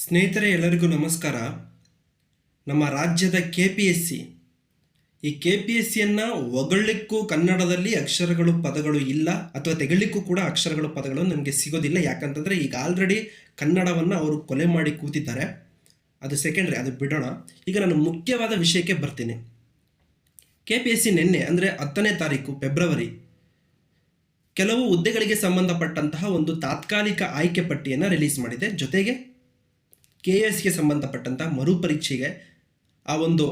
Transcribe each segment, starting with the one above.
ಸ್ನೇಹಿತರೆ, ಎಲ್ಲರಿಗೂ ನಮಸ್ಕಾರ. ನಮ್ಮ ರಾಜ್ಯದ ಕೆ ಪಿ ಎಸ್ ಸಿ ಈ ಕೆ ಪಿ ಎಸ್ ಸಿಯನ್ನು ಹೊಗಳಿಕ್ಕೂ ಕನ್ನಡದಲ್ಲಿ ಅಕ್ಷರಗಳು ಪದಗಳು ಇಲ್ಲ ಅಥವಾ ತೆಗಳಿಕ್ಕೂ ಕೂಡ ಅಕ್ಷರಗಳು ಪದಗಳು ನಮಗೆ ಸಿಗೋದಿಲ್ಲ. ಯಾಕಂತಂದರೆ ಈಗ ಆಲ್ರೆಡಿ ಕನ್ನಡವನ್ನು ಅವರು ಕೊಲೆ ಮಾಡಿ ಕೂತಿದ್ದಾರೆ. ಅದು ಸೆಕೆಂಡ್ರಿ ಅದು ಬಿಡೋಣ. ಈಗ ನಾನು ಮುಖ್ಯವಾದ ವಿಷಯಕ್ಕೆ ಬರ್ತೀನಿ. ಕೆ ಪಿ ಎಸ್ ಸಿ ನಿನ್ನೆ, ಅಂದರೆ ಹತ್ತನೇ ತಾರೀಕು ಫೆಬ್ರವರಿ ಕೆಲವು ಹುದ್ದೆಗಳಿಗೆ ಸಂಬಂಧಪಟ್ಟಂತಹ ಒಂದು ತಾತ್ಕಾಲಿಕ ಆಯ್ಕೆ ಪಟ್ಟಿಯನ್ನು ರಿಲೀಸ್ ಮಾಡಿದೆ. ಜೊತೆಗೆ ಕೆ ಎಸ್ಗೆ ಸಂಬಂಧಪಟ್ಟಂಥ ಮರುಪರೀಕ್ಷೆಗೆ ಆ ಒಂದು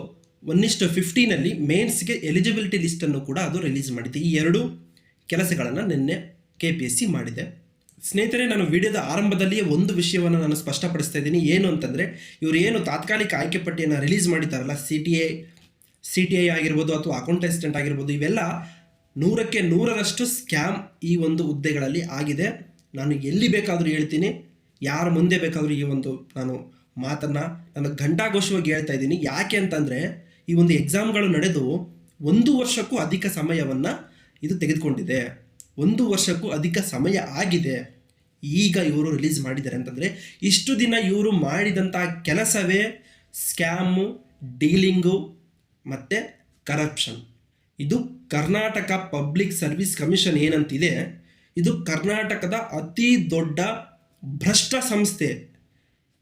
ಒನ್ನಿಷ್ಟು ಫಿಫ್ಟೀನಲ್ಲಿ ಮೇನ್ಸ್ಗೆ ಎಲಿಜಿಬಿಲಿಟಿ ಲಿಸ್ಟನ್ನು ಕೂಡ ಅದು ರಿಲೀಸ್ ಮಾಡಿದೆ. ಈ ಎರಡು ಕೆಲಸಗಳನ್ನು ನಿನ್ನೆ ಕೆ ಪಿ ಎಸ್ ಸಿ ಮಾಡಿದೆ. ಸ್ನೇಹಿತರೆ, ನಾನು ವಿಡಿಯೋದ ಆರಂಭದಲ್ಲಿಯೇ ಒಂದು ವಿಷಯವನ್ನು ನಾನು ಸ್ಪಷ್ಟಪಡಿಸ್ತಾ ಇದ್ದೀನಿ. ಏನು ಅಂತಂದರೆ, ಇವರು ಏನು ತಾತ್ಕಾಲಿಕ ಆಯ್ಕೆ ಪಟ್ಟಿಯನ್ನು release ಮಾಡಿದ್ದಾರಲ್ಲ C T A C T I ಆಗಿರ್ಬೋದು ಅಥವಾ ಅಕೌಂಟೆಸ್ಟೆಂಟ್ ಆಗಿರ್ಬೋದು, ಇವೆಲ್ಲ ನೂರಕ್ಕೆ ನೂರರಷ್ಟು ಸ್ಕ್ಯಾಮ್ ಈ ಒಂದು ಹುದ್ದೆಗಳಲ್ಲಿ ಆಗಿದೆ. ನಾನು ಎಲ್ಲಿ ಬೇಕಾದರೂ ಹೇಳ್ತೀನಿ. ಯಾರ ಮುಂದೆ ಬೇಕಾದರೂ ಈ ಒಂದು ನಾನು ಮಾತನ್ನು ನಾನು ಘಂಟಾಘೋಷವಾಗಿ ಹೇಳ್ತಾ ಇದ್ದೀನಿ. ಯಾಕೆ ಅಂತಂದರೆ ಈ ಒಂದು ಎಕ್ಸಾಮ್ಗಳು ನಡೆದು ಒಂದು ವರ್ಷಕ್ಕೂ ಅಧಿಕ ಸಮಯವನ್ನು ಇದು ತೆಗೆದುಕೊಂಡಿದೆ. ಒಂದು ವರ್ಷಕ್ಕೂ ಅಧಿಕ ಸಮಯ ಆಗಿದೆ. ಈಗ ಇವರು ರಿಲೀಸ್ ಮಾಡಿದ್ದಾರೆ ಅಂತಂದರೆ ಇಷ್ಟು ದಿನ ಇವರು ಮಾಡಿದಂಥ ಕೆಲಸವೇ ಸ್ಕ್ಯಾಮು ಡೀಲಿಂಗು ಮತ್ತು ಕರಪ್ಷನ್ ಇದು ಕರ್ನಾಟಕ ಪಬ್ಲಿಕ್ ಸರ್ವಿಸ್ ಕಮಿಷನ್ ಏನಂತಿದೆ? ಇದು ಕರ್ನಾಟಕದ ಅತಿ ದೊಡ್ಡ ಭ್ರಷ್ಟ ಸಂಸ್ಥೆ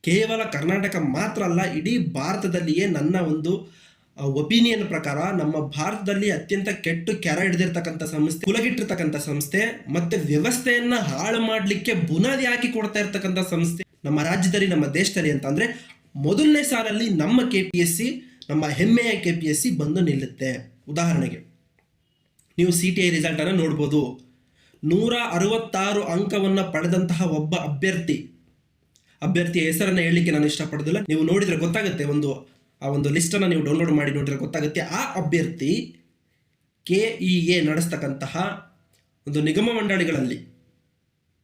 ಕೇವಲ ಕರ್ನಾಟಕ ಮಾತ್ರ ಅಲ್ಲ, ಇಡೀ ಭಾರತದಲ್ಲಿಯೇ ನನ್ನ ಒಂದು ಒಪಿನಿಯನ್ ಪ್ರಕಾರ ನಮ್ಮ ಭಾರತದಲ್ಲಿ ಅತ್ಯಂತ ಕೆಟ್ಟು ಕೆರ ಹಿಡಿದಿರ್ತಕ್ಕಂಥ ಸಂಸ್ಥೆ, ಕುಲಗಿಟ್ಟಿರ್ತಕ್ಕಂಥ ಸಂಸ್ಥೆ, ಮತ್ತೆ ವ್ಯವಸ್ಥೆಯನ್ನು ಹಾಳು ಮಾಡಲಿಕ್ಕೆ ಬುನಾದಿ ಹಾಕಿ ಕೊಡ್ತಾ ಇರ್ತಕ್ಕಂಥ ಸಂಸ್ಥೆ. ನಮ್ಮ ರಾಜ್ಯದಲ್ಲಿ, ನಮ್ಮ ದೇಶದಲ್ಲಿ ಅಂತ ಅಂದ್ರೆ ಮೊದಲನೇ ಸಾಲಲ್ಲಿ ನಮ್ಮ ಕೆ ಪಿ ಎಸ್ ಸಿ ನಮ್ಮ ಹೆಮ್ಮೆಯ ಕೆ ಪಿ ಎಸ್ ಸಿ ಬಂದು ನಿಲ್ಲುತ್ತೆ. ಉದಾಹರಣೆಗೆ, ನೀವು ಸಿ ಟಿ ಐ ರಿಸಲ್ಟನ್ನು ನೋಡ್ಬೋದು. ನೂರ ಅರವತ್ತಾರು ಅಂಕವನ್ನು ಪಡೆದಂತಹ ಒಬ್ಬ ಅಭ್ಯರ್ಥಿ. ಅಭ್ಯರ್ಥಿಯ ಹೆಸರನ್ನು ಹೇಳಲಿಕ್ಕೆ ನಾನು ಇಷ್ಟಪಡೋದಿಲ್ಲ. ನೀವು ನೋಡಿದರೆ ಗೊತ್ತಾಗುತ್ತೆ ಒಂದು, ಆ ಒಂದು ಲಿಸ್ಟನ್ನು ನೀವು ಡೌನ್ಲೋಡ್ ಮಾಡಿ ನೋಡಿದ್ರೆ ಗೊತ್ತಾಗುತ್ತೆ. ಆ ಅಭ್ಯರ್ಥಿ ಕೆ ಇ ಎ ನಡೆಸ್ತಕ್ಕಂತಹ ಒಂದು ನಿಗಮ ಮಂಡಳಿಗಳಲ್ಲಿ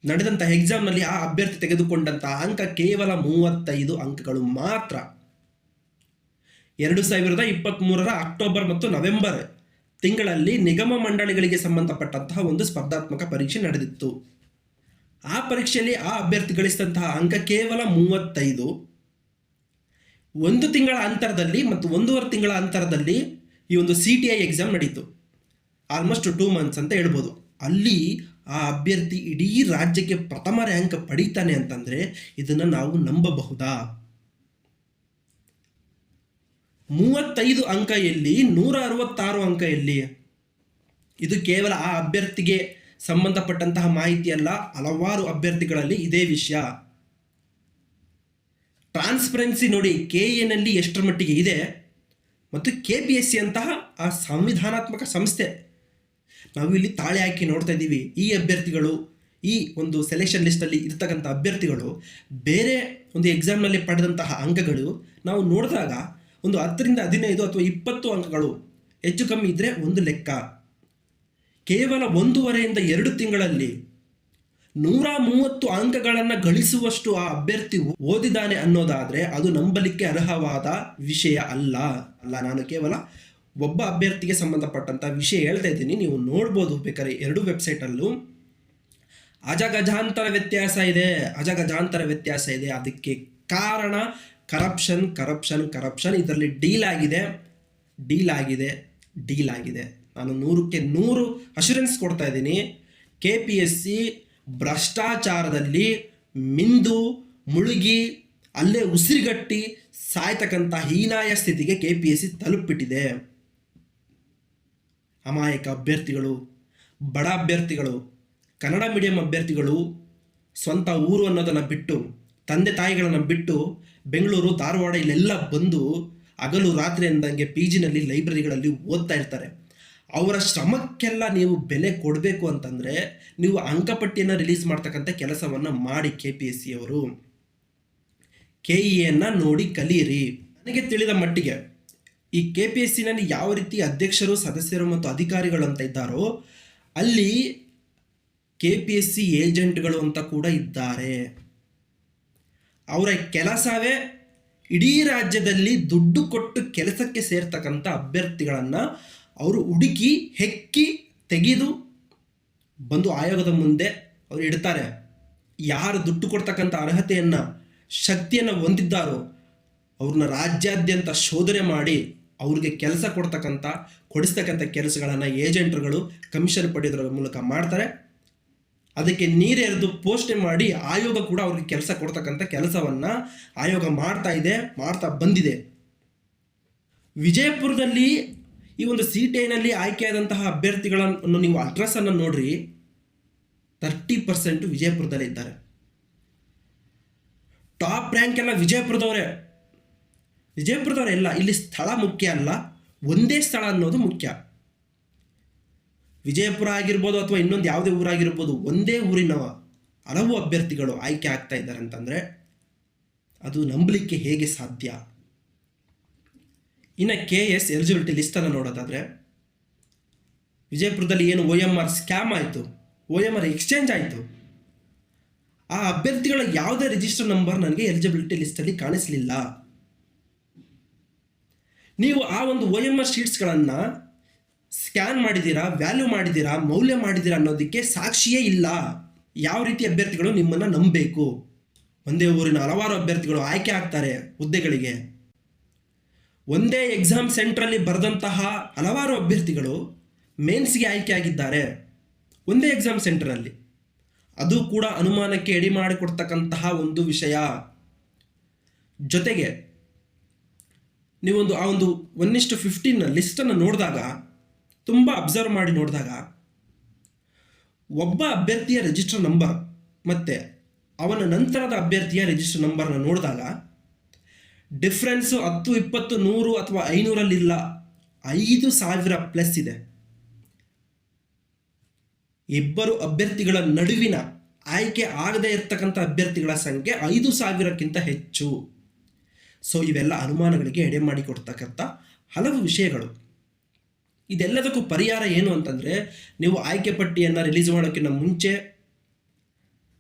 ನಡೆದಂತಹ ಎಕ್ಸಾಮ್ನಲ್ಲಿ ಆ ಅಭ್ಯರ್ಥಿ ತೆಗೆದುಕೊಂಡಂತಹ ಅಂಕ ಕೇವಲ ಮೂವತ್ತೈದು ಅಂಕಗಳು ಮಾತ್ರ. ಎರಡು ಸಾವಿರದ ಇಪ್ಪತ್ತ್ಮೂರರ ಅಕ್ಟೋಬರ್ ಮತ್ತು ನವೆಂಬರ್. ತಿಂಗಳಲ್ಲಿ ನಿಗಮ ಮಂಡಳಿಗಳಿಗೆ ಸಂಬಂಧಪಟ್ಟಂತಹ ಒಂದು ಸ್ಪರ್ಧಾತ್ಮಕ ಪರೀಕ್ಷೆ ನಡೆದಿತ್ತು. ಆ ಪರೀಕ್ಷೆಯಲ್ಲಿ ಆ ಅಭ್ಯರ್ಥಿ ಗಳಿಸಿದಂತಹ ಅಂಕ ಕೇವಲ ಮೂವತ್ತೈದು. ಒಂದು ತಿಂಗಳ ಅಂತರದಲ್ಲಿ ಮತ್ತು ಒಂದೂವರೆ ತಿಂಗಳ ಅಂತರದಲ್ಲಿ ಈ ಒಂದು ಸಿ ಟಿ ಐ ಎಕ್ಸಾಮ್ ನಡೀತು. ಆಲ್ಮೋಸ್ಟ್ ಟೂ ಮಂತ್ಸ್ ಅಂತ ಹೇಳ್ಬೋದು. ಅಲ್ಲಿ ಆ ಅಭ್ಯರ್ಥಿ ಇಡೀ ರಾಜ್ಯಕ್ಕೆ ಪ್ರಥಮ ರ್ಯಾಂಕ್ ಪಡೀತಾನೆ ಅಂತಂದರೆ ಇದನ್ನು ನಾವು ನಂಬಬಹುದಾ? ಮೂವತ್ತೈದು ಅಂಕ ಎಲ್ಲಿ ನೂರ ಅರವತ್ತಾರು ಅಂಕ ಎಲ್ಲಿ? ಇದು ಕೇವಲ ಆ ಅಭ್ಯರ್ಥಿಗೆ ಸಂಬಂಧಪಟ್ಟಂತಹ ಮಾಹಿತಿಯಲ್ಲ ಹಲವಾರು ಅಭ್ಯರ್ಥಿಗಳಲ್ಲಿ ಇದೇ ವಿಷಯ. ಟ್ರಾನ್ಸ್ಪರೆನ್ಸಿ ನೋಡಿ, ಕೆ ಎನಲ್ಲಿ ಎಷ್ಟರ ಮಟ್ಟಿಗೆ ಇದೆ? ಮತ್ತು ಕೆ ಪಿ ಎಸ್ ಸಿ ಅಂತಹ ಆ ಸಂವಿಧಾನಾತ್ಮಕ ಸಂಸ್ಥೆ. ನಾವು ಇಲ್ಲಿ ತಾಳೆ ಹಾಕಿ ನೋಡ್ತಾ ಇದ್ದೀವಿ, ಈ ಅಭ್ಯರ್ಥಿಗಳು, ಈ ಒಂದು ಸೆಲೆಕ್ಷನ್ ಲಿಸ್ಟಲ್ಲಿ ಇರ್ತಕ್ಕಂಥ ಅಭ್ಯರ್ಥಿಗಳು, ಬೇರೆ ಒಂದು ಎಕ್ಸಾಮ್ನಲ್ಲಿ ಪಡೆದಂತಹ ಅಂಕಗಳು ನಾವು ನೋಡಿದಾಗ ಒಂದು ಹತ್ತರಿಂದ ಹದಿನೈದು ಅಥವಾ ಇಪ್ಪತ್ತು ಅಂಕಗಳು ಹೆಚ್ಚು ಕಮ್ಮಿ ಇದ್ದರೆ ಒಂದು ಲೆಕ್ಕ. ಕೇವಲ ಒಂದೂವರೆಯಿಂದ ಎರಡು ತಿಂಗಳಲ್ಲಿ ನೂರ ಮೂವತ್ತು ಅಂಕಗಳನ್ನು ಗಳಿಸುವಷ್ಟು ಆ ಅಭ್ಯರ್ಥಿ ಓದಿದ್ದಾನೆ ಅನ್ನೋದಾದರೆ ಅದು ನಂಬಲಿಕ್ಕೆ ಅರ್ಹವಾದ ವಿಷಯ ಅಲ್ಲ. ಅಲ್ಲ, ನಾನು ಕೇವಲ ಒಬ್ಬ ಅಭ್ಯರ್ಥಿಗೆ ಸಂಬಂಧಪಟ್ಟಂಥ ವಿಷಯ ಹೇಳ್ತಾ ಇದ್ದೀನಿ. ನೀವು ನೋಡ್ಬೋದು ಬೇಕಾದ್ರೆ ಎರಡು ವೆಬ್ಸೈಟಲ್ಲೂ. ಅಜಗಜಾಂತರ ವ್ಯತ್ಯಾಸ ಇದೆ. ಅಜಗಜಾಂತರ ವ್ಯತ್ಯಾಸ ಇದೆ. ಅದಕ್ಕೆ ಕಾರಣ ಕರಪ್ಷನ್ ಕರಪ್ಷನ್ ಕರಪ್ಷನ್ ಇದರಲ್ಲಿ ಡೀಲ್ ಆಗಿದೆ ಡೀಲ್ ಆಗಿದೆ ಡೀಲ್ ಆಗಿದೆ. ನಾನು ನೂರಕ್ಕೆ ನೂರು ಅಶೂರೆನ್ಸ್ ಕೊಡ್ತಾ ಇದ್ದೀನಿ. ಕೆ ಪಿ ಎಸ್ ಸಿ ಭ್ರಷ್ಟಾಚಾರದಲ್ಲಿ ಮಿಂದು, ಮುಳುಗಿ, ಅಲ್ಲೇ ಉಸಿರುಗಟ್ಟಿ ಸಾಯ್ತಕ್ಕಂಥ ಹೀನಾಯ ಸ್ಥಿತಿಗೆ ಕೆ ಪಿ ಎಸ್ ಸಿ ತಲುಪಿಟ್ಟಿದೆ ಅಮಾಯಕ ಅಭ್ಯರ್ಥಿಗಳು, ಬಡ ಅಭ್ಯರ್ಥಿಗಳು, ಕನ್ನಡ ಮೀಡಿಯಂ ಅಭ್ಯರ್ಥಿಗಳು ಸ್ವಂತ ಊರು ಅನ್ನೋದನ್ನು ಬಿಟ್ಟು ತಂದೆ ತಾಯಿಗಳನ್ನು ಬಿಟ್ಟು ಬೆಂಗಳೂರು, ಧಾರವಾಡ ಇಲ್ಲೆಲ್ಲ ಬಂದು ಹಗಲು ರಾತ್ರಿ ಅಂದಂಗೆ ಪಿ ಜಿನಲ್ಲಿ ಲೈಬ್ರರಿಗಳಲ್ಲಿ ಓದ್ತಾ ಇರ್ತಾರೆ. ಅವರ ಶ್ರಮಕ್ಕೆಲ್ಲ ನೀವು ಬೆಲೆ ಕೊಡಬೇಕು ಅಂತಂದರೆ ನೀವು ಅಂಕಪಟ್ಟಿಯನ್ನು ರಿಲೀಸ್ ಮಾಡ್ತಕ್ಕಂಥ ಕೆಲಸವನ್ನು ಮಾಡಿ ಕೆ ಪಿ ಎಸ್ ಸಿ ಅವರು ಕೆ ಎನ್ನು ನೋಡಿ ಕಲಿಯಿರಿ. ನನಗೆ ತಿಳಿದ ಮಟ್ಟಿಗೆ ಈ ಕೆ ಪಿ ಎಸ್ ಸಿನಲ್ಲಿ ಯಾವ ರೀತಿ ಅಧ್ಯಕ್ಷರು, ಸದಸ್ಯರು ಮತ್ತು ಅಧಿಕಾರಿಗಳು ಅಂತ ಇದ್ದಾರೋ ಅಲ್ಲಿ ಕೆ ಪಿ ಎಸ್ ಸಿ ಏಜೆಂಟ್ಗಳು ಅಂತ ಕೂಡ ಇದ್ದಾರೆ. ಅವರ ಕೆಲಸವೇ ಇಡೀ ರಾಜ್ಯದಲ್ಲಿ ದುಡ್ಡು ಕೊಟ್ಟು ಕೆಲಸಕ್ಕೆ ಸೇರ್ತಕ್ಕಂಥ ಅಭ್ಯರ್ಥಿಗಳನ್ನು ಅವರು ಹುಡುಕಿ, ಹೆಕ್ಕಿ, ತೆಗೆದು ಬಂದು ಆಯೋಗದ ಮುಂದೆ ಅವರು ಇಡ್ತಾರೆ. ಯಾರು ದುಡ್ಡು ಕೊಡ್ತಕ್ಕಂಥ ಅರ್ಹತೆಯನ್ನು, ಶಕ್ತಿಯನ್ನು ಹೊಂದಿದ್ದಾರೋ ಅವ್ರನ್ನ ರಾಜ್ಯಾದ್ಯಂತ ಶೋಧನೆ ಮಾಡಿ ಅವ್ರಿಗೆ ಕೆಲಸ ಕೊಡ್ತಕ್ಕಂಥ, ಕೊಡಿಸ್ತಕ್ಕಂಥ ಕೆಲಸಗಳನ್ನು ಏಜೆಂಟ್ರುಗಳು ಕಮಿಷನ್ ಪಡೆಯೋದ್ರ ಮೂಲಕ ಮಾಡ್ತಾರೆ. ಅದಕ್ಕೆ ನೀರೆರೆದು ಪೋಸ್ಟ್ ಮಾಡಿ ಆಯೋಗ ಕೂಡ ಅವ್ರಿಗೆ ಕೆಲಸ ಕೊಡ್ತಕ್ಕಂಥ ಕೆಲಸವನ್ನು ಆಯೋಗ ಮಾಡ್ತಾ ಇದೆ, ಮಾಡ್ತಾ ಬಂದಿದೆ. ವಿಜಯಪುರದಲ್ಲಿ ಈ ಒಂದು ಸಿ ಆಯ್ಕೆಯಾದಂತಹ ಅಭ್ಯರ್ಥಿಗಳನ್ನು ನೀವು ಅಡ್ರೆಸ್ಸನ್ನು ನೋಡ್ರಿ. ತರ್ಟಿ ಪರ್ಸೆಂಟ್ ವಿಜಯಪುರದಲ್ಲಿ ಇದ್ದಾರೆ. ಟಾಪ್ ರ್ಯಾಂಕ್ ಎಲ್ಲ ವಿಜಯಪುರದವರೇ. ವಿಜಯಪುರದವರೇ ಇಲ್ಲ ಇಲ್ಲಿ ಸ್ಥಳ ಮುಖ್ಯ ಅಲ್ಲ, ಒಂದೇ ಸ್ಥಳ ಅನ್ನೋದು ಮುಖ್ಯ. ವಿಜಯಪುರ ಆಗಿರ್ಬೋದು ಅಥವಾ ಇನ್ನೊಂದು ಯಾವುದೇ ಊರಾಗಿರ್ಬೋದು ಒಂದೇ ಊರಿನ ಹಲವು ಅಭ್ಯರ್ಥಿಗಳು ಆಯ್ಕೆ ಆಗ್ತಾ ಇದ್ದಾರೆ ಅಂತಂದರೆ ಅದು ನಂಬಲಿಕ್ಕೆ ಹೇಗೆ ಸಾಧ್ಯ? ಇನ್ನು ಕೆ ಎಸ್ ಎಲಿಜಿಬಿಲಿಟಿ ಲಿಸ್ಟನ್ನು ನೋಡೋದಾದರೆ, ವಿಜಯಪುರದಲ್ಲಿ ಏನು ಒ ಎಂ ಆರ್ ಸ್ಕ್ಯಾಮ್ ಆಯಿತು ಒ ಎಂ ಆರ್ ಎಕ್ಸ್ಚೇಂಜ್ ಆಯಿತು, ಆ ಅಭ್ಯರ್ಥಿಗಳ ಯಾವುದೇ ರಿಜಿಸ್ಟರ್ ನಂಬರ್ ನನಗೆ ಎಲಿಜಿಬಿಲಿಟಿ ಲಿಸ್ಟಲ್ಲಿ ಕಾಣಿಸಲಿಲ್ಲ. ನೀವು ಆ ಒಂದು ಒ ಎಂ ಆರ್ ಶೀಟ್ಸ್ಗಳನ್ನು ಸ್ಕ್ಯಾನ್ ಮಾಡಿದ್ದೀರಾ, ವ್ಯಾಲ್ಯೂ ಮಾಡಿದ್ದೀರಾ, ಮೌಲ್ಯ ಮಾಡಿದ್ದೀರಾ ಅನ್ನೋದಕ್ಕೆ ಸಾಕ್ಷಿಯೇ ಇಲ್ಲ. ಯಾವ ರೀತಿ ಅಭ್ಯರ್ಥಿಗಳು ನಿಮ್ಮನ್ನು ನಂಬಬೇಕು? ಒಂದೇ ಊರಿನ ಹಲವಾರು ಅಭ್ಯರ್ಥಿಗಳು ಆಯ್ಕೆ ಆಗ್ತಾರೆ ಹುದ್ದೆಗಳಿಗೆ. ಒಂದೇ ಎಕ್ಸಾಮ್ ಸೆಂಟ್ರಲ್ಲಿ ಬರೆದಂತಹ ಹಲವಾರು ಅಭ್ಯರ್ಥಿಗಳು ಮೇನ್ಸ್ಗೆ ಆಯ್ಕೆ ಆಗಿದ್ದಾರೆ ಒಂದೇ ಎಕ್ಸಾಮ್ ಸೆಂಟ್ರಲ್ಲಿ ಅದು ಕೂಡ ಅನುಮಾನಕ್ಕೆ ಎಡಿ ಮಾಡಿಕೊಡ್ತಕ್ಕಂತಹ ಒಂದು ವಿಷಯ. ಜೊತೆಗೆ, ನೀವೊಂದು ಆ ಒಂದು ಒನ್ ಇಷ್ಟು ಫಿಫ್ಟೀನ್ ಲಿಸ್ಟನ್ನು ನೋಡಿದಾಗ ತುಂಬ ಅಬ್ಸರ್ವ್ ಮಾಡಿ ನೋಡಿದಾಗ ಒಬ್ಬ ಅಭ್ಯರ್ಥಿಯ ರಿಜಿಸ್ಟರ್ ನಂಬರ್ ಮತ್ತು ಅವನ ನಂತರದ ಅಭ್ಯರ್ಥಿಯ ರಿಜಿಸ್ಟರ್ ನಂಬರ್ನ ನೋಡಿದಾಗ ಡಿಫ್ರೆನ್ಸು ಹತ್ತು, ಇಪ್ಪತ್ತು, ನೂರು ಅಥವಾ ಐನೂರಲ್ಲಿಲ್ಲ ಐದು ಸಾವಿರ ಪ್ಲಸ್ ಇದೆ. ಇಬ್ಬರು ಅಭ್ಯರ್ಥಿಗಳ ನಡುವಿನ ಆಯ್ಕೆ ಆಗದೇ ಇರತಕ್ಕಂಥ ಅಭ್ಯರ್ಥಿಗಳ ಸಂಖ್ಯೆ ಐದು ಸಾವಿರಕ್ಕಿಂತ ಹೆಚ್ಚು. ಸೊ ಇವೆಲ್ಲ ಅನುಮಾನಗಳಿಗೆ ಎಡೆ ಮಾಡಿಕೊಡ್ತಕ್ಕಂಥ ಹಲವು ವಿಷಯಗಳು. ಇದೆಲ್ಲದಕ್ಕೂ ಪರಿಹಾರ ಏನು ಅಂತಂದರೆ, ನೀವು ಆಯ್ಕೆ ಪಟ್ಟಿಯನ್ನು ರಿಲೀಸ್ ಮಾಡೋಕ್ಕಿಂತ ಮುಂಚೆ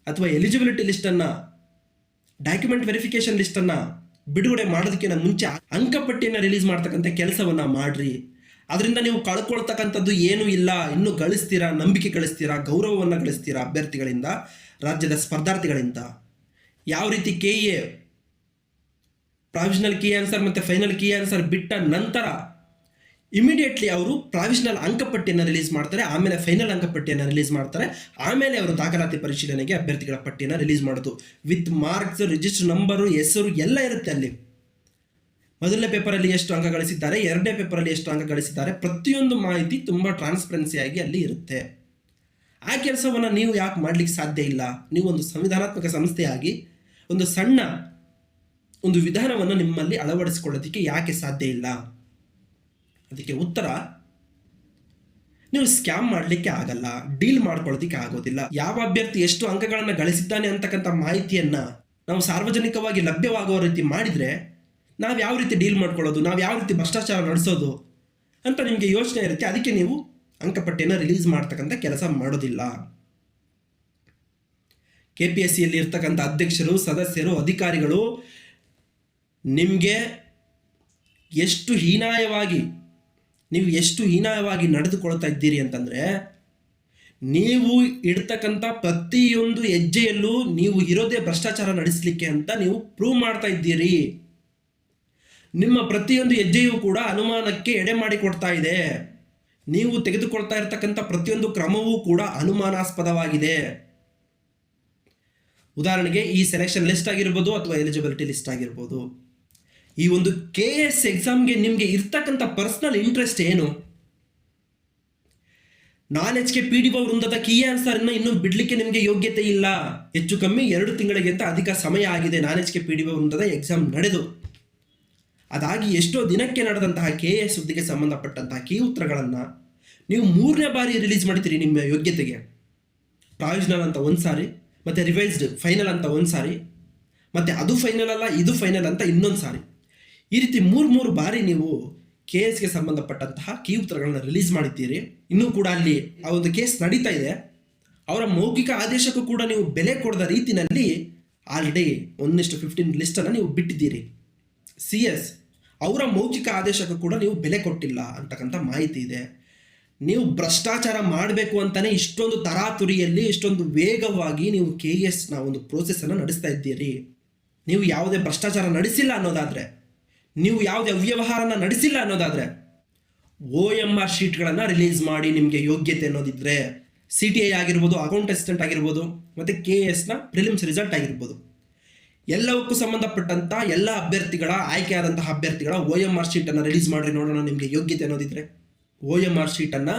ಅಥವಾ ಎಲಿಜಿಬಿಲಿಟಿ ಲಿಸ್ಟನ್ನು ಡಾಕ್ಯುಮೆಂಟ್ ವೆರಿಫಿಕೇಷನ್ ಲಿಸ್ಟನ್ನು ಬಿಡುಗಡೆ ಮಾಡೋದಕ್ಕಿಂತ ಮುಂಚೆ ಅಂಕಪಟ್ಟಿಯನ್ನು ರಿಲೀಸ್ ಮಾಡ್ತಕ್ಕಂಥ ಕೆಲಸವನ್ನು ಮಾಡಿರಿ. ಅದರಿಂದ ನೀವು ಕಳ್ಕೊಳ್ತಕ್ಕಂಥದ್ದು ಏನೂ ಇಲ್ಲ, ಇನ್ನೂ ಗಳಿಸ್ತೀರಾ, ನಂಬಿಕೆ ಗಳಿಸ್ತೀರಾ, ಗೌರವವನ್ನು ಗಳಿಸ್ತೀರಾ ಅಭ್ಯರ್ಥಿಗಳಿಂದ, ರಾಜ್ಯದ ಸ್ಪರ್ಧಾರ್ಥಿಗಳಿಂದ? ಯಾವ ರೀತಿ K A provisional key answer ಮತ್ತು ಫೈನಲ್ ಕೀ ಆನ್ಸರ್ ಬಿಟ್ಟ ನಂತರ ಇಮಿಡಿಯೇಟ್ಲಿ ಅವರು ಪ್ರಾವಿಷನಲ್ ಅಂಕಪಟ್ಟಿಯನ್ನು ರಿಲೀಸ್ ಮಾಡ್ತಾರೆ, ಆಮೇಲೆ ಫೈನಲ್ ಅಂಕಪಟ್ಟಿಯನ್ನು ರಿಲೀಸ್ ಮಾಡ್ತಾರೆ, ಆಮೇಲೆ ಅವರು ದಾಖಲಾತಿ ಪರಿಶೀಲನೆಗೆ ಅಭ್ಯರ್ಥಿಗಳ ಪಟ್ಟಿಯನ್ನು ರಿಲೀಸ್ ಮಾಡೋದು. ವಿತ್ ಮಾರ್ಕ್ಸ್ ರಿಜಿಸ್ಟರ್ ನಂಬರು ಹೆಸರು ಎಲ್ಲ ಇರುತ್ತೆ ಅಲ್ಲಿ. ಮೊದಲನೇ ಪೇಪರಲ್ಲಿ ಎಷ್ಟು ಅಂಕ ಗಳಿಸಿದ್ದಾರೆ, ಎರಡನೇ ಪೇಪರಲ್ಲಿ ಎಷ್ಟು ಅಂಕ ಗಳಿಸಿದ್ದಾರೆ, ಪ್ರತಿಯೊಂದು ಮಾಹಿತಿ ತುಂಬ ಟ್ರಾನ್ಸ್ಪರೆನ್ಸಿಯಾಗಿ ಅಲ್ಲಿ ಇರುತ್ತೆ. ಆ ಕೆಲಸವನ್ನು ನೀವು ಯಾಕೆ ಮಾಡಲಿಕ್ಕೆ ಸಾಧ್ಯ ಇಲ್ಲ? ನೀವು ಒಂದು ಸಂವಿಧಾನಾತ್ಮಕ ಸಂಸ್ಥೆಯಾಗಿ, ಒಂದು ಸಣ್ಣ ಒಂದು ವಿಧಾನವನ್ನು ನಿಮ್ಮಲ್ಲಿ ಅಳವಡಿಸಿಕೊಳ್ಳೋದಕ್ಕೆ ಯಾಕೆ ಸಾಧ್ಯ ಇಲ್ಲ? ಅದಕ್ಕೆ ಉತ್ತರ, ನೀವು ಸ್ಕ್ಯಾಮ್ ಮಾಡಲಿಕ್ಕೆ ಆಗಲ್ಲ ಡೀಲ್ ಮಾಡ್ಕೊಳ್ಳೋದಕ್ಕೆ ಆಗೋದಿಲ್ಲ. ಯಾವ ಅಭ್ಯರ್ಥಿ ಎಷ್ಟು ಅಂಕಗಳನ್ನು ಗಳಿಸಿದ್ದಾನೆ ಅಂತಕ್ಕಂಥ ಮಾಹಿತಿಯನ್ನು ನಾವು ಸಾರ್ವಜನಿಕವಾಗಿ ಲಭ್ಯವಾಗುವ ರೀತಿ ಮಾಡಿದರೆ ನಾವು ಯಾವ ರೀತಿ ಡೀಲ್ ಮಾಡ್ಕೊಳ್ಳೋದು, ನಾವು ಯಾವ ರೀತಿ ಭ್ರಷ್ಟಾಚಾರ ನಡೆಸೋದು ಅಂತ ನಿಮಗೆ ಯೋಚನೆ ಇರುತ್ತೆ, ಅದಕ್ಕೆ ನೀವು ಅಂಕಪಟ್ಟಿಯನ್ನು ರಿಲೀಸ್ ಮಾಡ್ತಕ್ಕಂಥ ಕೆಲಸ ಮಾಡೋದಿಲ್ಲ. ಕೆ ಪಿ ಎಸ್ ಸಿಯಲ್ಲಿ ಇರ್ತಕ್ಕಂಥ ಅಧ್ಯಕ್ಷರು, ಸದಸ್ಯರು, ಅಧಿಕಾರಿಗಳು ನಿಮಗೆ ಎಷ್ಟು ಹೀನಾಯವಾಗಿ ನೀವು ಎಷ್ಟು ಹೀನಾಯವಾಗಿ ನಡೆದುಕೊಳ್ತಾ ಇದ್ದೀರಿ ಅಂತಂದರೆ, ನೀವು ಇಡ್ತಕ್ಕಂಥ ಪ್ರತಿಯೊಂದು ಹೆಜ್ಜೆಯಲ್ಲೂ ನೀವು ಇರೋದೇ ಭ್ರಷ್ಟಾಚಾರ ನಡೆಸಲಿಕ್ಕೆ ಅಂತ ನೀವು ಪ್ರೂವ್ ಮಾಡ್ತಾ ಇದ್ದೀರಿ. ನಿಮ್ಮ ಪ್ರತಿಯೊಂದು ಹೆಜ್ಜೆಯೂ ಕೂಡ ಅನುಮಾನಕ್ಕೆ ಎಡೆ ಮಾಡಿಕೊಡ್ತಾ ಇದೆ. ನೀವು ತೆಗೆದುಕೊಳ್ತಾ ಇರತಕ್ಕಂಥ ಪ್ರತಿಯೊಂದು ಕ್ರಮವೂ ಕೂಡ ಅನುಮಾನಾಸ್ಪದವಾಗಿದೆ. ಉದಾಹರಣೆಗೆ ಈ ಸೆಲೆಕ್ಷನ್ ಲಿಸ್ಟ್ ಆಗಿರ್ಬೋದು ಅಥವಾ ಎಲಿಜಿಬಿಲಿಟಿ ಲಿಸ್ಟ್ ಆಗಿರ್ಬೋದು. ಈ ಒಂದು ಕೆ ಎಸ್ ಎಕ್ಸಾಮ್ಗೆ ನಿಮಗೆ ಇರ್ತಕ್ಕಂಥ ಪರ್ಸ್ನಲ್ ಇಂಟ್ರೆಸ್ಟ್ ಏನು? ಕೆ ಪಿ ಡಿ ವೃಂದದ ಕೀ ಆನ್ಸರ್ನ ಇನ್ನೂ ಬಿಡಲಿಕ್ಕೆ ನಿಮಗೆ ಯೋಗ್ಯತೆ ಇಲ್ಲ. ಹೆಚ್ಚು ಕಮ್ಮಿ ಎರಡು ತಿಂಗಳಿಗಿಂತ ಅಧಿಕ ಸಮಯ ಆಗಿದೆ ಕೆ ಪಿ ಡಿ ವೃಂದದ ಎಕ್ಸಾಮ್ ನಡೆದು. ಅದಾಗಿ ಎಷ್ಟೋ ದಿನಕ್ಕೆ ನಡೆದಂತಹ ಕೆ ಎಸ್ ಸುದ್ದಿಗೆ ಸಂಬಂಧಪಟ್ಟಂತಹ ಕೀ ಉತ್ತರಗಳನ್ನು ನೀವು ಮೂರನೇ ಬಾರಿ ರಿಲೀಸ್ ಮಾಡ್ತೀರಿ ನಿಮ್ಮ ಯೋಗ್ಯತೆಗೆ. ಪ್ರಾವಿಷನಲ್ ಅಂತ ಒಂದು ಸಾರಿ, ಮತ್ತು ರಿವೈಸ್ಡ್ ಫೈನಲ್ ಅಂತ ಒಂದು ಸಾರಿ, ಮತ್ತು ಅದು ಫೈನಲ್ ಅಲ್ಲ, ಇದು ಫೈನಲ್ ಅಂತ ಇನ್ನೊಂದು ಸಾರಿ. ಈ ರೀತಿ ಮೂರು ಮೂರು ಬಾರಿ ನೀವು ಕೆ ಎಸ್ಗೆ ಸಂಬಂಧಪಟ್ಟಂತಹ ಕೀ ಉತ್ತರಗಳನ್ನು ರಿಲೀಸ್ ಮಾಡಿದ್ದೀರಿ. ಇನ್ನೂ ಕೂಡ ಅಲ್ಲಿ ಆ ಒಂದು ಕೇಸ್ ನಡೀತಾ ಇದೆ. ಅವರ ಮೌಖಿಕ ಆದೇಶಕ್ಕೂ ಕೂಡ ನೀವು ಬೆಲೆ ಕೊಡದ ರೀತಿನಲ್ಲಿ ಆಲ್ರೆಡಿ ಒಂದಿಷ್ಟು ಫಿಫ್ಟೀನ್ ಲಿಸ್ಟನ್ನು ನೀವು ಬಿಟ್ಟಿದ್ದೀರಿ. ಸಿ ಎಸ್ ಅವರ ಮೌಖಿಕ ಆದೇಶಕ್ಕೂ ಕೂಡ ನೀವು ಬೆಲೆ ಕೊಟ್ಟಿಲ್ಲ ಅಂತಕ್ಕಂಥ ಮಾಹಿತಿ ಇದೆ. ನೀವು ಭ್ರಷ್ಟಾಚಾರ ಮಾಡಬೇಕು ಅಂತಲೇ ಇಷ್ಟೊಂದು ತರಾತುರಿಯಲ್ಲಿ, ಇಷ್ಟೊಂದು ವೇಗವಾಗಿ ನೀವು ಕೆ ಎಸ್ನ ಒಂದು ಪ್ರೋಸೆಸನ್ನು ನಡೆಸ್ತಾ ಇದ್ದೀರಿ. ನೀವು ಯಾವುದೇ ಭ್ರಷ್ಟಾಚಾರ ನಡೆಸಿಲ್ಲ ಅನ್ನೋದಾದರೆ ನೀವು ಯಾವುದೇ ಅವ್ಯವಹಾರನ ನಡೆಸಿಲ್ಲ ಅನ್ನೋದಾದರೆ, ಓ ಎಂ ಆರ್ ಶೀಟ್ಗಳನ್ನು ರಿಲೀಸ್ ಮಾಡಿ ನಿಮಗೆ ಯೋಗ್ಯತೆ ಅನ್ನೋದಿದ್ರೆ, ಸಿ ಟಿ ಐ ಆಗಿರ್ಬೋದು, ಅಕೌಂಟ್ ಅಸಿಸ್ಟೆಂಟ್ ಆಗಿರ್ಬೋದು, ಮತ್ತು ಕೆ ಎಸ್ನ ಪ್ರಿಲಿಮ್ಸ್ ರಿಸಲ್ಟ್ ಆಗಿರ್ಬೋದು. ಎಲ್ಲವಕ್ಕೂ ಸಂಬಂಧಪಟ್ಟಂಥ ಎಲ್ಲ ಅಭ್ಯರ್ಥಿಗಳ, ಆಯ್ಕೆಯಾದಂತಹ ಅಭ್ಯರ್ಥಿಗಳ ಓ ಎಂ ಆರ್ ಶೀಟನ್ನು ರಿಲೀಸ್ ಮಾಡಿರಿ ನೋಡೋಣ ನಿಮಗೆ ಯೋಗ್ಯತೆ ಅನ್ನೋದಿದ್ರೆ. ಓ ಎಂ ಆರ್ ಶೀಟನ್ನು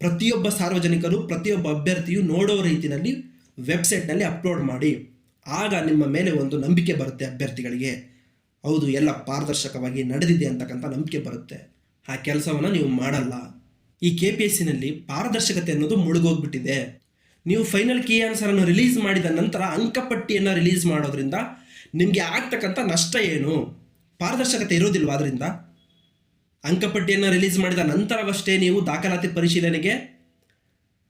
ಪ್ರತಿಯೊಬ್ಬ ಸಾರ್ವಜನಿಕರು, ಪ್ರತಿಯೊಬ್ಬ ಅಭ್ಯರ್ಥಿಯು ನೋಡೋ ರೀತಿಯಲ್ಲಿ ವೆಬ್ಸೈಟ್ನಲ್ಲಿ ಅಪ್ಲೋಡ್ ಮಾಡಿ, ಆಗ ನಿಮ್ಮ ಮೇಲೆ ಒಂದು ನಂಬಿಕೆ ಬರುತ್ತೆ ಅಭ್ಯರ್ಥಿಗಳಿಗೆ. ಹೌದು, ಎಲ್ಲ ಪಾರದರ್ಶಕವಾಗಿ ನಡೆದಿದೆ ಅಂತಕ್ಕಂಥ ನಂಬಿಕೆ ಬರುತ್ತೆ. ಆ ಕೆಲಸವನ್ನು ನೀವು ಮಾಡಲ್ಲ. ಈ ಕೆ ಪಿ ಎಸ್ ಸಿನಲ್ಲಿ ಪಾರದರ್ಶಕತೆ ಅನ್ನೋದು ಮುಳುಗೋಗ್ಬಿಟ್ಟಿದೆ. ನೀವು ಫೈನಲ್ ಕೀ ಆನ್ಸರನ್ನು ರಿಲೀಸ್ ಮಾಡಿದ ನಂತರ ಅಂಕಪಟ್ಟಿಯನ್ನು ರಿಲೀಸ್ ಮಾಡೋದ್ರಿಂದ ನಿಮಗೆ ಆಗ್ತಕ್ಕಂಥ ನಷ್ಟ ಏನು? ಪಾರದರ್ಶಕತೆ ಇರೋದಿಲ್ವಾ ಅದರಿಂದ? ಅಂಕಪಟ್ಟಿಯನ್ನು ರಿಲೀಸ್ ಮಾಡಿದ ನಂತರವಷ್ಟೇ ನೀವು ದಾಖಲಾತಿ ಪರಿಶೀಲನೆಗೆ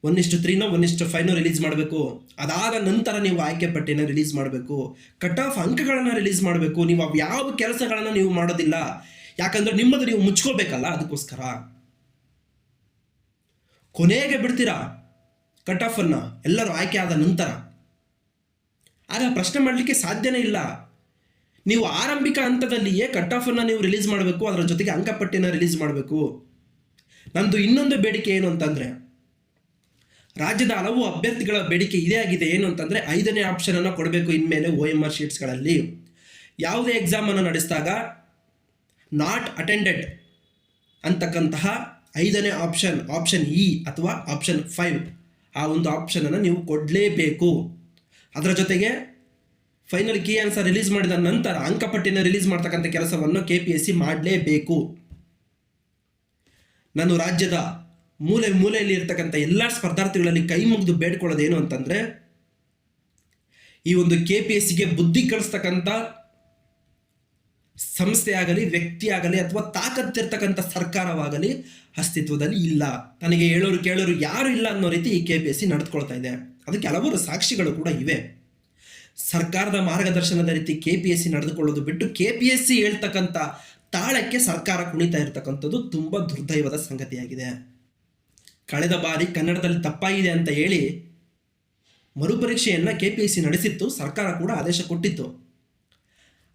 ಒನ್ ಇಷ್ಟು ತ್ರೀನೋ ಒನ್ ಇಷ್ಟು ಫೈವ್ನೋ ರಿಲೀಸ್ ಮಾಡಬೇಕು. ಅದಾದ ನಂತರ ನೀವು ಆಯ್ಕೆ ಪಟ್ಟಿನ ರಿಲೀಸ್ ಮಾಡಬೇಕು. ಕಟ್ ಆಫ್ ಅಂಕಗಳನ್ನು ರಿಲೀಸ್ ಮಾಡಬೇಕು. ನೀವು ಯಾವ ಕೆಲಸಗಳನ್ನು ನೀವು ಮಾಡೋದಿಲ್ಲ. ಯಾಕಂದ್ರೆ ನಿಮ್ಮದು ನೀವು ಮುಚ್ಕೋಬೇಕಲ್ಲ ಅದಕ್ಕೋಸ್ಕರ. ಕೊನೆಗೆ ಬಿಡ್ತೀರಾ? ಕಟ್ ಆಫ್ ಅನ್ನ ಎಲ್ಲರೂ ಆಯ್ಕೆ ಆದ ನಂತರ. ಆಗ ಪ್ರಶ್ನೆ ಮಾಡಲಿಕ್ಕೆ ಸಾಧ್ಯನೇ ಇಲ್ಲ. ನೀವು ಆರಂಭಿಕ ಹಂತದಲ್ಲಿಯೇ ಕಟ್ ಆಫ್ ಅನ್ನ ನೀವು ರಿಲೀಸ್ ಮಾಡಬೇಕು. ಅದರ ಜೊತೆಗೆ ಅಂಕಪಟ್ಟಿನ ರಿಲೀಸ್ ಮಾಡಬೇಕು. ನಂದು ಇನ್ನೊಂದು ಬೇಡಿಕೆ ಏನು ಅಂತಂದರೆ ರಾಜ್ಯದ ಹಲವು ಅಭ್ಯರ್ಥಿಗಳ ಬೇಡಿಕೆ ಇದೇ ಆಗಿದೆ. ಏನು ಅಂತಂದರೆ ಐದನೇ ಆಪ್ಷನ್ ಅನ್ನು ಕೊಡಬೇಕು ಇನ್ಮೇಲೆ ಓ ಎಂ ಆರ್ ಶೀಟ್ಸ್ಗಳಲ್ಲಿ ಯಾವುದೇ ಎಕ್ಸಾಮನ್ನು ನಡೆಸಿದಾಗ ನಾಟ್ ಅಟೆಂಡೆಡ್ ಅಂತಕ್ಕಂತಹ ಐದನೇ ಆಪ್ಷನ್ ಆಪ್ಷನ್ ಇ ಅಥವಾ ಆಪ್ಷನ್ ಫೈವ್ ಆ ಒಂದು ಆಪ್ಷನನ್ನು ನೀವು ಕೊಡಲೇಬೇಕು. ಅದರ ಜೊತೆಗೆ ಫೈನಲ್ ಕೀ ಆನ್ಸರ್ ರಿಲೀಸ್ ಮಾಡಿದ ನಂತರ ಅಂಕಪಟ್ಟಿನ ರಿಲೀಸ್ ಮಾಡ್ತಕ್ಕಂಥ ಕೆಲಸವನ್ನು ಕೆ ಪಿ ಎಸ್ ಸಿ ಮಾಡಲೇಬೇಕು. ನಾನು ರಾಜ್ಯದ ಮೂಲೆ ಮೂಲೆಯಲ್ಲಿ ಇರ್ತಕ್ಕಂಥ ಎಲ್ಲ ಸ್ಪರ್ಧಾರ್ಥಿಗಳಲ್ಲಿ ಕೈ ಮುಗಿದು ಬೇಡ್ಕೊಳ್ಳೋದೇನು ಅಂತಂದರೆ, ಈ ಒಂದು ಕೆ ಪಿ ಎಸ್ ಸಿಗೆ ಬುದ್ಧಿ ಕಳಿಸ್ತಕ್ಕಂಥ ಸಂಸ್ಥೆ ಆಗಲಿ, ವ್ಯಕ್ತಿ ಆಗಲಿ, ಅಥವಾ ತಾಕತ್ತಿರ್ತಕ್ಕಂಥ ಸರ್ಕಾರವಾಗಲಿ ಅಸ್ತಿತ್ವದಲ್ಲಿ ಇಲ್ಲ. ನನಗೆ ಹೇಳೋರು ಕೇಳೋರು ಯಾರು ಇಲ್ಲ ಅನ್ನೋ ರೀತಿ ಈ ಕೆ ಪಿ ಎಸ್ ಸಿ ನಡೆದುಕೊಳ್ತಾ ಇದೆ. ಅದಕ್ಕೆ ಹಲವಾರು ಸಾಕ್ಷಿಗಳು ಕೂಡ ಇವೆ. ಸರ್ಕಾರದ ಮಾರ್ಗದರ್ಶನದ ರೀತಿ ಕೆ ಪಿ ಎಸ್ ಸಿ ನಡೆದುಕೊಳ್ಳೋದು ಬಿಟ್ಟು ಕೆ ಪಿ ಎಸ್ ಸಿ ಹೇಳ್ತಕ್ಕಂಥ ತಾಳಕ್ಕೆ ಸರ್ಕಾರ ಕುಣಿತಾ ಇರ್ತಕ್ಕಂಥದ್ದು ತುಂಬ ದುರ್ದೈವದ ಸಂಗತಿಯಾಗಿದೆ. ಕಳೆದ ಬಾರಿ ಕನ್ನಡದಲ್ಲಿ ತಪ್ಪಾಗಿದೆ ಅಂತ ಹೇಳಿ ಮರುಪರೀಕ್ಷೆಯನ್ನು ಕೆ ಪಿ ಸಿ ನಡೆಸಿತ್ತು, ಸರ್ಕಾರ ಕೂಡ ಆದೇಶ ಕೊಟ್ಟಿತ್ತು.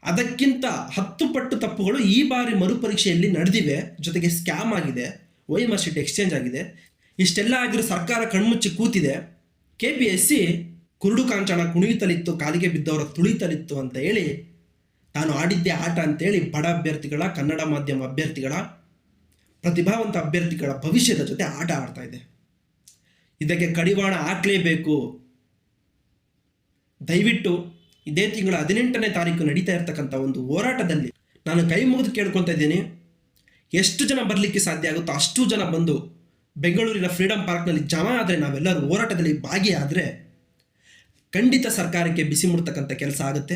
ಅದಕ್ಕಿಂತ ಹತ್ತು ಪಟ್ಟು ತಪ್ಪುಗಳು ಈ ಬಾರಿ ಮರುಪರೀಕ್ಷೆಯಲ್ಲಿ ನಡೆದಿವೆ. ಜೊತೆಗೆ ಸ್ಕ್ಯಾಮ್ ಆಗಿದೆ ವೈ ಎಂ ಎಕ್ಸ್ಚೇಂಜ್ ಆಗಿದೆ. ಇಷ್ಟೆಲ್ಲ ಆಗಿರೋ ಸರ್ಕಾರ ಕಣ್ಮುಚ್ಚಿ ಕೂತಿದೆ. ಕೆ ಪಿ ಎಸ್ ಸಿ ಕುರುಡು ಕಾಂಚನ ಕುಣಿಯುತ್ತಲಿತ್ತು, ಕಾಲಿಗೆ ಬಿದ್ದವರ ತುಳಿತಲಿತ್ತು ಅಂತ ಹೇಳಿ, ತಾನು ಆಡಿದ್ದೆ ಆಟ ಅಂತೇಳಿ ಬಡ ಅಭ್ಯರ್ಥಿಗಳ, ಕನ್ನಡ ಮಾಧ್ಯಮ ಅಭ್ಯರ್ಥಿಗಳ ಪ್ರತಿಭಾವಂತ ಅಭ್ಯರ್ಥಿಗಳ ಭವಿಷ್ಯದ ಜೊತೆ ಆಟ ಆಡ್ತಾ ಇದೆ. ಇದಕ್ಕೆ ಕಡಿವಾಣ ಹಾಕಲೇಬೇಕು. ದಯವಿಟ್ಟು ಇದೇ ತಿಂಗಳ ಹದಿನೆಂಟನೇ ತಾರೀಕು ನಡೀತಾ ಇರತಕ್ಕಂಥ ಒಂದು ಹೋರಾಟದಲ್ಲಿ ನಾನು ಕೈ ಮುಗಿದು ಕೇಳ್ಕೊತಾ ಇದ್ದೀನಿ. ಎಷ್ಟು ಜನ ಬರಲಿಕ್ಕೆ ಸಾಧ್ಯ ಆಗುತ್ತೋ ಅಷ್ಟು ಜನ ಬಂದು ಬೆಂಗಳೂರಿನ ಫ್ರೀಡಂ ಪಾರ್ಕ್ನಲ್ಲಿ ಜಮ ಆದರೆ ನಾವೆಲ್ಲರೂ ಹೋರಾಟದಲ್ಲಿ ಭಾಗಿಯಾದರೆ ಖಂಡಿತ ಸರ್ಕಾರಕ್ಕೆ ಬಿಸಿ ಮುಡ್ತಕ್ಕಂಥ ಕೆಲಸ ಆಗುತ್ತೆ.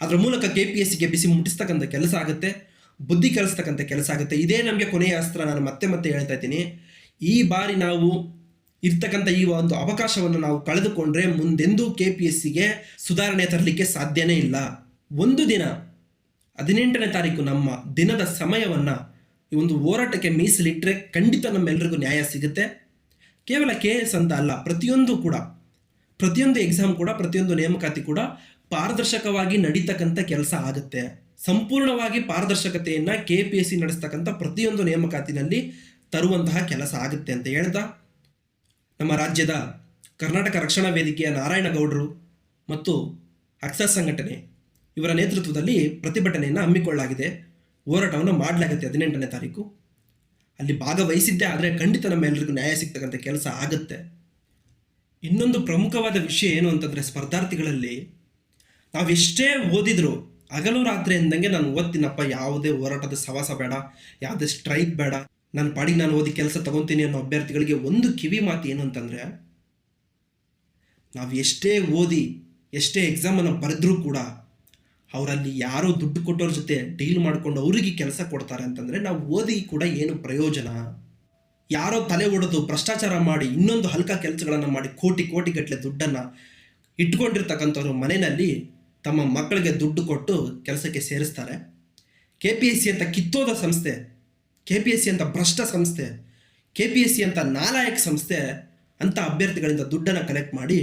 ಅದರ ಮೂಲಕ ಕೆ ಪಿ ಎಸ್ ಸಿಗೆ ಬಿಸಿ ಮುಟ್ಟಿಸ್ತಕ್ಕಂಥ ಕೆಲಸ ಆಗುತ್ತೆ. ಬುದ್ಧಿ ಕಲಿಸ್ತಕ್ಕಂಥ ಕೆಲಸ ಆಗುತ್ತೆ. ಇದೇ ನಮಗೆ ಕೊನೆಯ ಅಸ್ತ್ರ ನಾನು ಮತ್ತೆ ಮತ್ತೆ ಹೇಳ್ತಾ ಇದ್ದೀನಿ. ಈ ಬಾರಿ ನಾವು ಇರ್ತಕ್ಕಂಥ ಈ ಒಂದು ಅವಕಾಶವನ್ನು ನಾವು ಕಳೆದುಕೊಂಡ್ರೆ ಮುಂದೆಂದೂ ಕೆ ಪಿ ಎಸ್ ಸಿಗೆ ಸುಧಾರಣೆ ತರಲಿಕ್ಕೆ ಸಾಧ್ಯನೇ ಇಲ್ಲ. ಒಂದು ದಿನ, ಹದಿನೆಂಟನೇ ತಾರೀಕು ನಮ್ಮ ದಿನದ ಸಮಯವನ್ನು ಈ ಒಂದು ಹೋರಾಟಕ್ಕೆ ಮೀಸಲಿಟ್ಟರೆ ಖಂಡಿತ ನಮ್ಮೆಲ್ಲರಿಗೂ ನ್ಯಾಯ ಸಿಗುತ್ತೆ. ಕೇವಲ ಕೆ ಎಸ್ ಅಂತ ಅಲ್ಲ, ಪ್ರತಿಯೊಂದು ಕೂಡ, ಪ್ರತಿಯೊಂದು ಎಕ್ಸಾಮ್ ಕೂಡ, ಪ್ರತಿಯೊಂದು ನೇಮಕಾತಿ ಕೂಡ ಪಾರದರ್ಶಕವಾಗಿ ನಡೀತಕ್ಕಂಥ ಕೆಲಸ ಆಗುತ್ತೆ. ಸಂಪೂರ್ಣವಾಗಿ ಪಾರದರ್ಶಕತೆಯನ್ನು ಕೆ ಪಿ ಎಸ್ ಸಿ ನಡೆಸ್ತಕ್ಕಂಥ ಪ್ರತಿಯೊಂದು ನೇಮಕಾತಿನಲ್ಲಿ ತರುವಂತಹ ಕೆಲಸ ಆಗುತ್ತೆ ಅಂತ ಹೇಳ್ತಾ ನಮ್ಮ ರಾಜ್ಯದ ಕರ್ನಾಟಕ ರಕ್ಷಣಾ ವೇದಿಕೆಯ ನಾರಾಯಣಗೌಡರು ಮತ್ತು ಅಕ್ಸಸ್ ಸಂಘಟನೆ ಇವರ ನೇತೃತ್ವದಲ್ಲಿ ಪ್ರತಿಭಟನೆಯನ್ನು ಹಮ್ಮಿಕೊಳ್ಳಲಾಗಿದೆ. ಹೋರಾಟವನ್ನು ಮಾಡಲಾಗುತ್ತೆ ಹದಿನೆಂಟನೇ ತಾರೀಕು. ಅಲ್ಲಿ ಭಾಗವಹಿಸಿದ್ದೇ ಆದರೆ ಖಂಡಿತ ನಮ್ಮೆಲ್ಲರಿಗೂ ನ್ಯಾಯ ಸಿಗ್ತಕ್ಕಂಥ ಕೆಲಸ ಆಗುತ್ತೆ. ಇನ್ನೊಂದು ಪ್ರಮುಖವಾದ ವಿಷಯ ಏನು ಅಂತಂದರೆ ಸ್ಪರ್ಧಾರ್ಥಿಗಳಲ್ಲಿ ನಾವೆಷ್ಟೇ ಓದಿದ್ರು ಹಗಲು ರಾತ್ರಿ ಅಂದಂಗೆ ನಾನು ಓದ್ತೀನಪ್ಪ, ಯಾವುದೇ ಹೋರಾಟದ ಸವಾಸ ಬೇಡ, ಯಾವುದೇ ಸ್ಟ್ರೈಕ್ ಬೇಡ. ನನ್ನ ಪಾಡಿಗೆ ನಾನು ಓದಿ ಕೆಲಸ ತಗೊತೀನಿ ಅನ್ನೋ ಅಭ್ಯರ್ಥಿಗಳಿಗೆ ಒಂದು ಕಿವಿ ಮಾತು ಏನು ಅಂತಂದರೆ, ನಾವು ಎಷ್ಟೇ ಓದಿ, ಎಷ್ಟೇ ಎಕ್ಸಾಮನ್ನು ಬರೆದ್ರೂ ಕೂಡ ಅವರಲ್ಲಿ ಯಾರೋ ದುಡ್ಡು ಕೊಟ್ಟವ್ರ ಜೊತೆ ಡೀಲ್ ಮಾಡಿಕೊಂಡು ಅವರಿಗೆ ಕೆಲಸ ಕೊಡ್ತಾರೆ ಅಂತಂದರೆ ನಾವು ಓದಿ ಕೂಡ ಏನು ಪ್ರಯೋಜನ? ಯಾರೋ ತಲೆ ಒಡೆದು ಭ್ರಷ್ಟಾಚಾರ ಮಾಡಿ ಇನ್ನೊಂದು ಹಲ್ಕ ಕೆಲಸಗಳನ್ನು ಮಾಡಿ ಕೋಟಿ ಕೋಟಿ ಗಟ್ಟಲೆ ದುಡ್ಡನ್ನು ಇಟ್ಕೊಂಡಿರ್ತಕ್ಕಂಥವ್ರು ಮನೆಯಲ್ಲಿ ತಮ್ಮ ಮಕ್ಕಳಿಗೆ ದುಡ್ಡು ಕೊಟ್ಟು ಕೆಲಸಕ್ಕೆ ಸೇರಿಸ್ತಾರೆ. ಕೆ ಪಿ ಎಸ್ ಸಿ ಅಂತ ಕಿತ್ತೋದ ಸಂಸ್ಥೆ ಕೆ ಪಿ ಎಸ್ ಸಿ ಅಂತ ಭ್ರಷ್ಟ ಸಂಸ್ಥೆ ಕೆ ಪಿ ಎಸ್ ಸಿ ಅಂತ ನಾಲಾಯಕ್ ಸಂಸ್ಥೆ ಅಂಥ ಅಭ್ಯರ್ಥಿಗಳಿಂದ ದುಡ್ಡನ್ನು ಕಲೆಕ್ಟ್ ಮಾಡಿ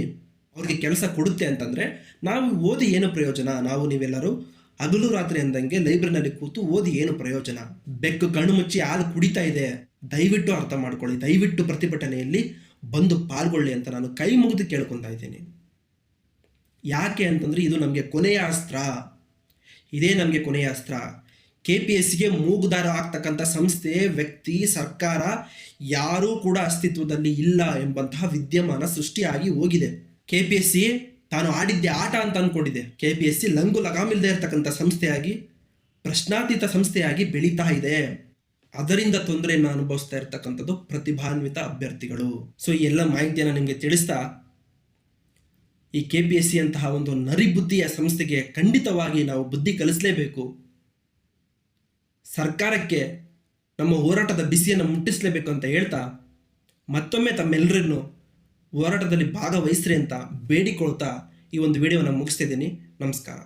ಅವ್ರಿಗೆ ಕೆಲಸ ಕೊಡುತ್ತೆ ಅಂತಂದರೆ ನಾವು ಓದಿ ಏನು ಪ್ರಯೋಜನ? ನಾವು ನೀವೆಲ್ಲರೂ ಹಗಲು ರಾತ್ರಿ ಅಂದಂಗೆ ಲೈಬ್ರರಿನಲ್ಲಿ ಕೂತು ಓದಿ ಏನು ಪ್ರಯೋಜನ? ಬೆಕ್ಕು ಕಣ್ಣು ಮುಚ್ಚಿ ಹಾಲು ಕುಡಿತಾ ಇದೆ. ದಯವಿಟ್ಟು ಅರ್ಥ ಮಾಡ್ಕೊಳ್ಳಿ. ದಯವಿಟ್ಟು ಪ್ರತಿಭಟನೆಯಲ್ಲಿ ಬಂದು ಪಾಲ್ಗೊಳ್ಳಿ ಅಂತ ನಾನು ಕೈ ಮುಗಿದು ಕೇಳ್ಕೊತಾ ಇದ್ದೀನಿ. ಯಾಕೆ ಅಂತಂದರೆ ಇದು ನಮಗೆ ಕೊನೆಯ ಅಸ್ತ್ರ. ಇದೇ ನಮಗೆ ಕೊನೆಯ ಅಸ್ತ್ರ. ಕೆ ಪಿ ಎಸ್ ಸಿಗೆ ಮೂಗುದಾರ ಆಗ್ತಕ್ಕಂಥ ಸಂಸ್ಥೆ, ವ್ಯಕ್ತಿ, ಸರ್ಕಾರ ಯಾರೂ ಕೂಡ ಅಸ್ತಿತ್ವದಲ್ಲಿ ಇಲ್ಲ ಎಂಬಂತಹ ವಿದ್ಯಮಾನ ಸೃಷ್ಟಿಯಾಗಿ ಹೋಗಿದೆ. ಕೆ ಪಿ ಎಸ್ ಸಿ ತಾನು ಆಡಿದ್ದೆ ಆಟ ಅಂತ ಅಂದ್ಕೊಂಡಿದೆ ಕೆ ಪಿ ಎಸ್ ಸಿ ಲಂಗು ಲಗಾಮಿಲ್ಲದೆ ಇರತಕ್ಕಂಥ ಸಂಸ್ಥೆಯಾಗಿ, ಪ್ರಶ್ನಾತೀತ ಸಂಸ್ಥೆಯಾಗಿ ಬೆಳೀತಾ ಇದೆ. ಅದರಿಂದ ತೊಂದರೆಯನ್ನು ಅನುಭವಿಸ್ತಾ ಇರತಕ್ಕಂಥದ್ದು ಪ್ರತಿಭಾನ್ವಿತ ಅಭ್ಯರ್ಥಿಗಳು. ಸೊ ಈ ಎಲ್ಲ ಮಾಹಿತಿಯನ್ನು ನಿಮಗೆ ತಿಳಿಸ್ತಾ ಈ ಕೆ ಪಿ ಎಸ್ ಸಿ ಅಂತಹ ಒಂದು ನರಿಬುದ್ಧಿಯ ಸಂಸ್ಥೆಗೆ ಖಂಡಿತವಾಗಿ ನಾವು ಬುದ್ಧಿ ಕಲಿಸಲೇಬೇಕು. ಸರ್ಕಾರಕ್ಕೆ ನಮ್ಮ ಹೋರಾಟದ ಬಿಸಿಯನ್ನು ಮುಟ್ಟಿಸಲೇಬೇಕು ಅಂತ ಹೇಳ್ತಾ, ಮತ್ತೊಮ್ಮೆ ತಮ್ಮೆಲ್ಲರನ್ನು ಹೋರಾಟದಲ್ಲಿ ಭಾಗವಹಿಸ್ರಿ ಅಂತ ಬೇಡಿಕೊಳ್ತಾ ಈ ಒಂದು ವಿಡಿಯೋನ ಮುಗಿಸ್ತಿದ್ದೀನಿ ನಮಸ್ಕಾರ.